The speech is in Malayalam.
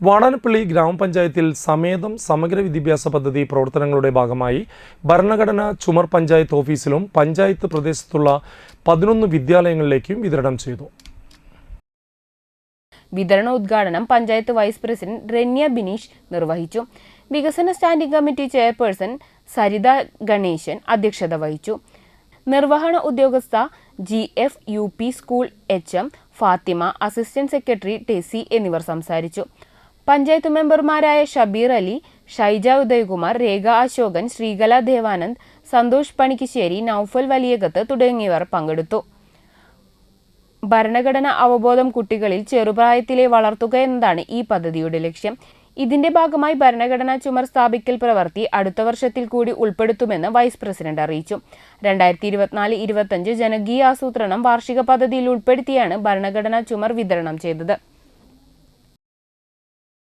വാടാനപ്പള്ളി ഗ്രാമപഞ്ചായത്തിൽ സമേതം സമഗ്ര വിദ്യാഭ്യാസ പദ്ധതി പ്രവർത്തനങ്ങളുടെ ഭാഗമായി ഭരണഘടന ചുമർ പഞ്ചായത്ത് ഓഫീസിലും പഞ്ചായത്ത് പ്രദേശത്തുള്ള പതിനൊന്ന് വിദ്യാലയങ്ങളിലേക്കും വിതരണം ചെയ്തു. വിതരണ ഉദ്ഘാടനം പഞ്ചായത്ത് വൈസ് പ്രസിഡന്റ് രന്യ ബിനീഷ് നിർവഹിച്ചു. വികസന standing committee chairperson Saritha Ganesan അധ്യക്ഷത വഹിച്ചു. നിർവഹണ ഉദ്യോഗസ്ഥ G F U P school H M Fathima assistant secretary Tessy എന്നിവർ സംസാരിച്ചു. പഞ്ചായത്ത് മെമ്പർമാരായ ഷബീർ അലി ഷൈജ ഉദയകുമാർ രേഖ അശോകൻ ശ്രീകല ദേവാനന്ദ് സന്തോഷ് പണിക്കിശ്ശേരി നൌഫൽ വലിയകത്ത് തുടങ്ങിയവർ പങ്കെടുത്തു. ഭരണഘടന അവബോധം കുട്ടികളിൽ ചെറുപ്രായത്തിലെ വളർത്തുക എന്നതാണ് ഈ പദ്ധതിയുടെ ലക്ഷ്യം. ഇതിന്റെ ഭാഗമായി ഭരണഘടനാ ചുമർ സ്ഥാപിക്കൽ പ്രവൃത്തി അടുത്ത വർഷത്തിൽ കൂടി ഉൾപ്പെടുത്തുമെന്ന് വൈസ് പ്രസിഡന്റ് അറിയിച്ചു. രണ്ടായിരത്തി ഇരുപത്തിനാല് ഇരുപത്തഞ്ച് ജനകീയ ആസൂത്രണം വാർഷിക പദ്ധതിയിൽ ഉൾപ്പെടുത്തിയാണ് ഭരണഘടനാ ചുമർ വിതരണം ചെയ്തത്.